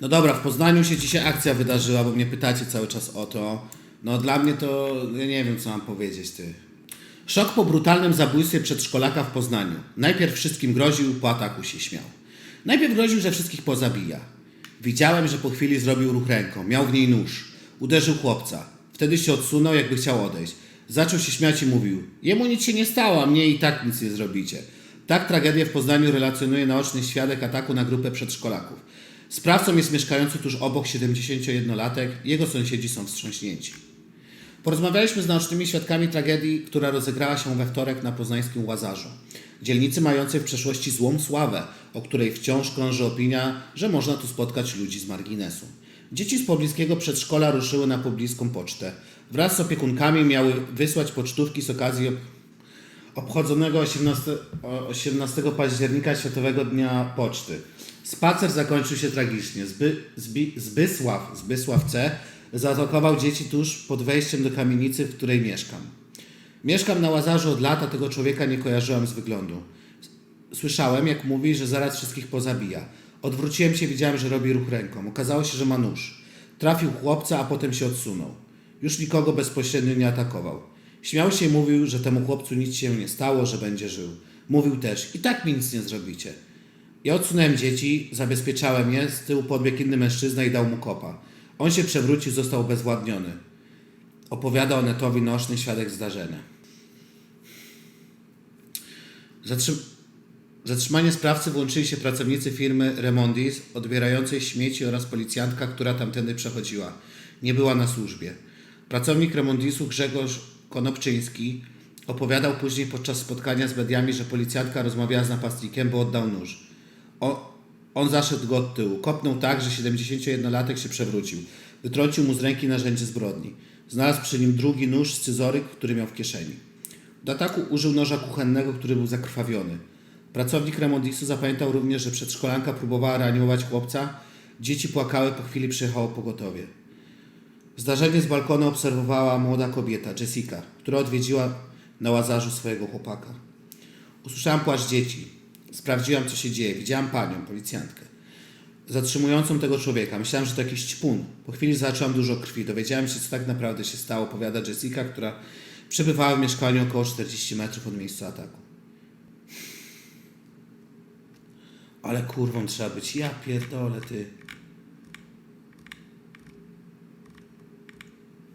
No dobra, w Poznaniu się dzisiaj akcja wydarzyła, bo mnie pytacie cały czas o to. No dla mnie to, ja nie wiem co mam powiedzieć, ty. Szok po brutalnym zabójstwie przedszkolaka w Poznaniu. Najpierw wszystkim groził, po ataku się śmiał. Najpierw groził, że wszystkich pozabija. Widziałem, że po chwili zrobił ruch ręką. Miał w niej nóż. Uderzył chłopca. Wtedy się odsunął, jakby chciał odejść. Zaczął się śmiać i mówił: Jemu nic się nie stało, a mnie i tak nic nie zrobicie. Tak tragedię w Poznaniu relacjonuje naoczny świadek ataku na grupę przedszkolaków. Sprawcą jest mieszkający tuż obok 71-latek. Jego sąsiedzi są wstrząśnięci. Porozmawialiśmy z naocznymi świadkami tragedii, która rozegrała się we wtorek na poznańskim Łazarzu. Dzielnicy mającej w przeszłości złą sławę, o której wciąż krąży opinia, że można tu spotkać ludzi z marginesu. Dzieci z pobliskiego przedszkola ruszyły na pobliską pocztę. Wraz z opiekunkami miały wysłać pocztówki z okazji ob- obchodzonego 18, o- 18 października Światowego Dnia Poczty. Spacer zakończył się tragicznie. Zby, Zbi, Zbysław, Zbysław C. zaatakował dzieci tuż pod wejściem do kamienicy, w której mieszkam. Mieszkam na Łazarzu od lat, a tego człowieka nie kojarzyłam z wyglądu. Słyszałem, jak mówi, że zaraz wszystkich pozabija. Odwróciłem się, widziałem, że robi ruch ręką. Okazało się, że ma nóż. Trafił chłopca, a potem się odsunął. Już nikogo bezpośrednio nie atakował. Śmiał się i mówił, że temu chłopcu nic się nie stało, że będzie żył. Mówił też, i tak mi nic nie zrobicie. Ja odsunąłem dzieci, zabezpieczałem je, z tyłu podbiegł inny mężczyzna i dał mu kopa. On się przewrócił, został obezwładniony. Opowiada Onetowi noszny świadek zdarzenia. Zatrzym... Zatrzymanie sprawcy włączyli się pracownicy firmy Remondis, odbierającej śmieci oraz policjantka, która tamtędy przechodziła. Nie była na służbie. Pracownik Remondisu Grzegorz Konopczyński opowiadał później podczas spotkania z mediami, że policjantka rozmawiała z napastnikiem, bo oddał nóż. O, on zaszedł go od tyłu. Kopnął tak, że 71-latek się przewrócił. Wytrącił mu z ręki narzędzie zbrodni. Znalazł przy nim drugi nóż, scyzoryk, który miał w kieszeni. Do ataku użył noża kuchennego, który był zakrwawiony. Pracownik Remondisu zapamiętał również, że przedszkolanka próbowała reanimować chłopca. Dzieci płakały, po chwili przyjechało pogotowie. Zdarzenie z balkonu obserwowała młoda kobieta, Jessica, która odwiedziła na łazarzu swojego chłopaka. Usłyszałam płacz dzieci. Sprawdziłam, co się dzieje. Widziałam panią, policjantkę, zatrzymującą tego człowieka. Myślałam, że to jakiś ćpun. Po chwili zaczęłam dużo krwi. Dowiedziałam się, co tak naprawdę się stało, powiada Jessica, która przebywała w mieszkaniu około 40 metrów od miejsca ataku. Ale kurwą trzeba być. Ja pierdolę, ty.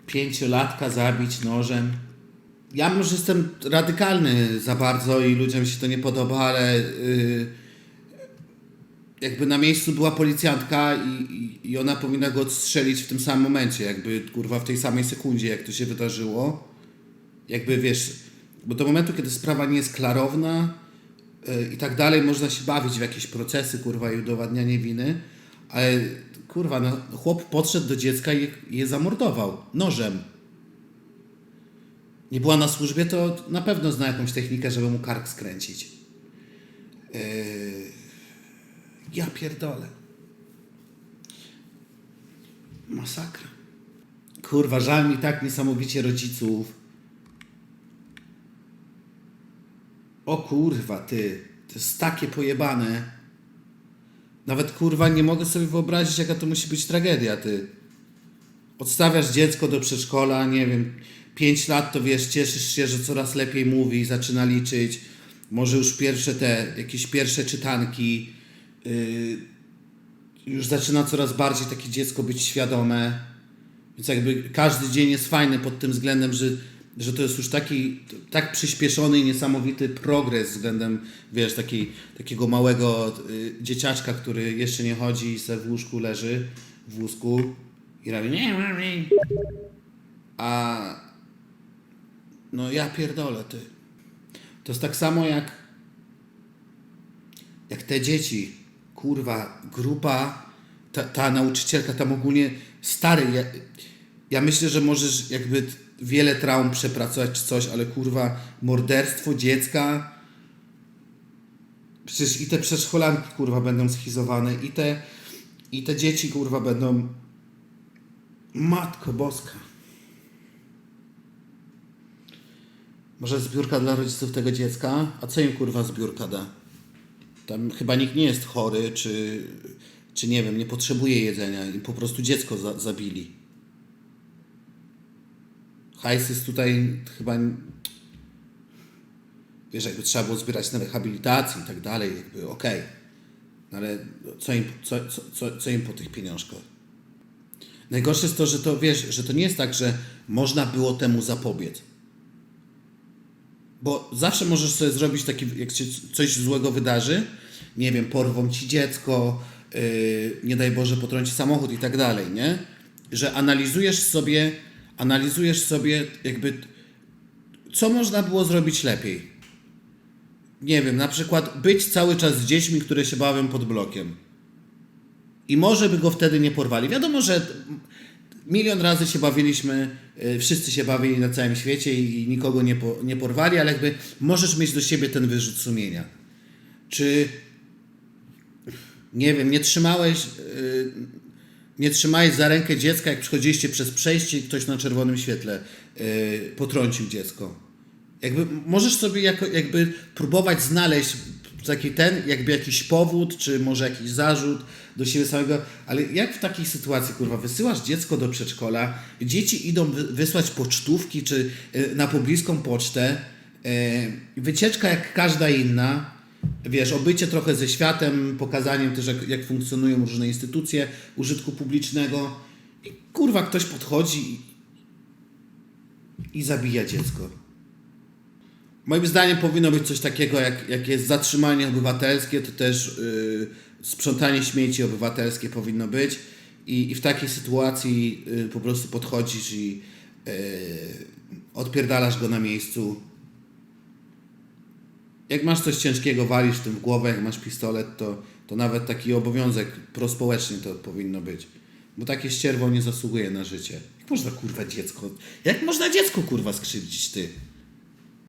Pięciolatka zabić nożem. Ja może jestem radykalny za bardzo i ludziom się to nie podoba, ale yy, jakby na miejscu była policjantka i, i, ona powinna go odstrzelić w tym samym momencie, jakby kurwa w tej samej sekundzie, jak to się wydarzyło. Jakby wiesz, bo do momentu, kiedy sprawa nie jest klarowna yy, i tak dalej, można się bawić w jakieś procesy, kurwa, i udowadnianie winy, ale kurwa, no, chłop podszedł do dziecka i je zamordował nożem. Nie była na służbie, to na pewno zna jakąś technikę, żeby mu kark skręcić. Yy... Ja pierdolę. Masakra. Kurwa, żal mi tak niesamowicie rodziców. O kurwa, ty. To jest takie pojebane. Nawet kurwa nie mogę sobie wyobrazić, jaka to musi być tragedia, ty. Odstawiasz dziecko do przedszkola, nie wiem, 5 lat to wiesz, cieszysz się, że coraz lepiej mówi, zaczyna liczyć. Może już pierwsze te, jakieś pierwsze czytanki. Yy, już zaczyna coraz bardziej takie dziecko być świadome. Więc jakby każdy dzień jest fajny pod tym względem, że, że to jest już taki tak przyspieszony i niesamowity progres względem, wiesz, takiej, takiego małego y, dzieciaczka, który jeszcze nie chodzi i se w łóżku leży, w wózku i robi. A no ja pierdolę, ty. To jest tak samo jak jak te dzieci, kurwa, grupa, ta, ta nauczycielka tam ogólnie, stary, ja, ja myślę, że możesz jakby wiele traum przepracować czy coś, ale kurwa, morderstwo dziecka, przecież i te przedszkolanki, kurwa, będą schizowane, i te, i te dzieci, kurwa, będą, matko boska. Może zbiórka dla rodziców tego dziecka? A co im kurwa zbiórka da? Tam chyba nikt nie jest chory, czy czy nie wiem, nie potrzebuje jedzenia i po prostu dziecko za, zabili. Hajs jest tutaj chyba. Wiesz, jakby trzeba było zbierać na rehabilitację i tak dalej, jakby okej. No Ale co im, co, co, co im po tych pieniążkach? Najgorsze jest to, że to wiesz, że to nie jest tak, że można było temu zapobiec. Bo zawsze możesz sobie zrobić taki, jak się coś złego wydarzy, nie wiem, porwą ci dziecko, yy, nie daj Boże, potrąci samochód i tak dalej, nie? Że analizujesz sobie, analizujesz sobie jakby, co można było zrobić lepiej. Nie wiem, na przykład być cały czas z dziećmi, które się bawią pod blokiem. I może by go wtedy nie porwali. Wiadomo, że milion razy się bawiliśmy, y, wszyscy się bawili na całym świecie i, nikogo nie, po, nie porwali, ale jakby możesz mieć do siebie ten wyrzut sumienia. Czy nie wiem, nie trzymałeś, y, nie trzymałeś za rękę dziecka, jak przychodziliście przez przejście i ktoś na czerwonym świetle y, potrącił dziecko. Jakby możesz sobie jako, jakby próbować znaleźć taki ten, jakby jakiś powód, czy może jakiś zarzut do siebie samego, ale jak w takiej sytuacji, kurwa, wysyłasz dziecko do przedszkola, dzieci idą wy- wysłać pocztówki, czy y, na pobliską pocztę, y, wycieczka jak każda inna, wiesz, obycie trochę ze światem, pokazaniem też, jak, jak funkcjonują różne instytucje użytku publicznego i kurwa, ktoś podchodzi i, i zabija dziecko. Moim zdaniem powinno być coś takiego, jak, jak jest zatrzymanie obywatelskie, to też yy, sprzątanie śmieci obywatelskie powinno być. I, I w takiej sytuacji yy, po prostu podchodzisz i yy, odpierdalasz go na miejscu. Jak masz coś ciężkiego, walisz tym w głowę, jak masz pistolet, to, to nawet taki obowiązek prospołeczny to powinno być. Bo takie ścierwo nie zasługuje na życie. Jak można kurwa dziecko, jak można dziecko kurwa skrzywdzić ty?